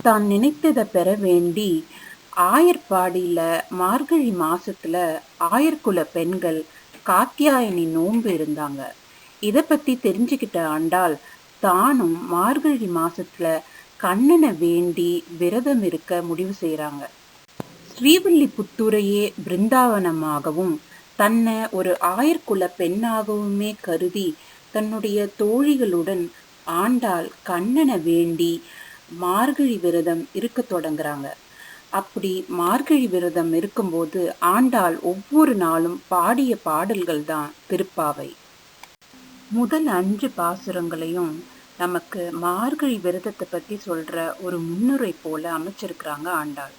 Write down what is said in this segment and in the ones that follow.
தான் நினைத்ததை பெற வேண்டி ஆயர்பாடியில் மார்கழி மாசத்துல ஆயர்குல பெண்கள் காத்தியாயனி நோன்பு இருந்தாங்க. இதை பற்றி தெரிஞ்சுக்கிட்ட ஆண்டாள் தானும் மார்கழி மாசத்துல கண்ணனை வேண்டி விரதம் இருக்க முடிவு செய்கிறாங்க ஸ்ரீவில்லிபுத்தூரையே பிருந்தாவனமாகவும் தன்னை ஒரு ஆயர்குல பெண்ணாகவுமே கருதி தன்னுடைய தோழிகளுடன் ஆண்டாள் கண்ணனை வேண்டி மார்கழி விரதம் இருக்க தொடங்குறாங்க. அப்படி மார்கழி விரதம் இருக்கும்போது ஆண்டாள் ஒவ்வொரு நாளும் பாடிய பாடல்கள் தான் திருப்பாவை. முதல் அஞ்சு பாசுரங்களையும் நமக்கு மார்கழி விரதத்தை பற்றி சொல்கிற ஒரு முன்னுரை போல அமைச்சிருக்கிறாங்க ஆண்டாள்.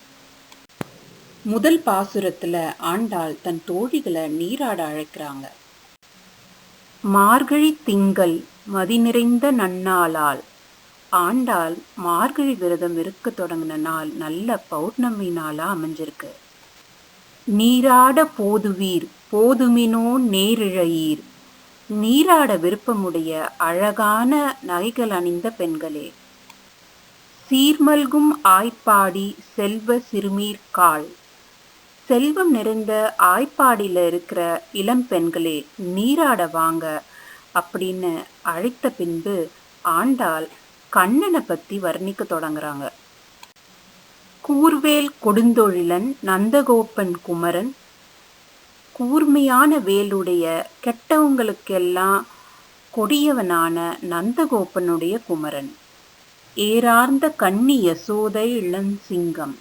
முதல் பாசுரத்தில் ஆண்டாள் தன் தோழிகளை நீராட அழைக்கிறாங்க. மார்கழி திங்கள் மதி நிறைந்த நன்னாளால் ஆண்டாள் மார்கழி விரதம் இருக்க தொடங்கின நாள் நல்ல பௌர்ணமி நாளாக அமைஞ்சிருக்கு. நீராட போதுவீர் போதுமினோ நேரிழையீர். நீராட விருப்பமுடைய அழகான நகைகள் அணிந்த பெண்களே. சீர்மல்கும் ஆய்ப்பாடி செல்வ சிறுமீர் கால் செல்வம் நிறைந்த ஆய்ப்பாடியில் இருக்கிற இளம் பெண்களே நீராட வாங்க அப்படின்னு அழைத்த பின்பு ஆண்டாள் கண்ணனை பற்றி வர்ணிக்க தொடங்குறாங்க. கூர்வேல் கொடுந்தொழிலன் நந்தகோப்பன் குமரன் கூர்மையான வேலுடைய கெட்டவங்களுக்கெல்லாம் கொடியவனான நந்தகோப்பனுடைய குமரன். ஏறார்ந்த கன்னி யசோதை இளஞ்சிங்கம்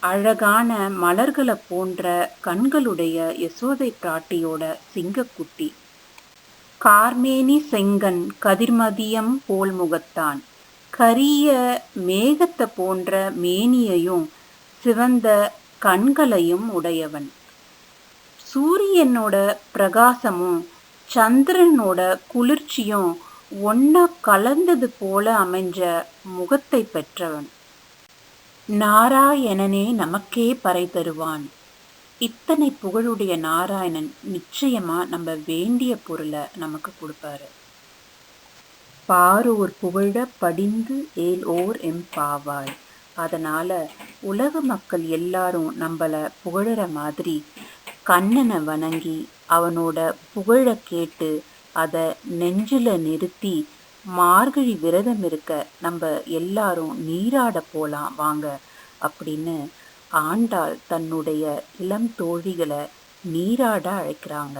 அழகான மலர்களை போன்ற கண்களுடைய யசோதை பிராட்டியோட சிங்கக்குட்டி. கார்மேனி செங்கன் கதிர்மதியம் போல் முகத்தான். கரிய மேகத்தை போன்ற மேனியையும் சிவந்த கண்களையும் உடையவன். சூரியனோட பிரகாசமும் சந்திரனோட குளிர்ச்சியும் ஒன்னா கலந்தது போல அமைஞ்ச முகத்தை பெற்றவன். நாராயணனே நமக்கே பறை தருவான். இத்தனை புகழுடைய நாராயணன் நிச்சயமா நம்ம வேண்டிய பொருளை நமக்கு கொடுப்பாரு. பாரோர் புகழ படிந்து ஏல் ஓர் எம் பாவாய். அதனால உலக மக்கள் எல்லாரும் நம்மள புகழற மாதிரி கண்ணனை வணங்கி அவனோட புகழ கேட்டு அதை நெஞ்சில நிறுத்தி மார்கழி விரதம் இருக்க நம்ம எல்லாரும் நீராட போலாம் வாங்க அப்படின்னு ஆண்டாள் தன்னுடைய இளம் தோழிகளை நீராட அழைக்கிறாங்க.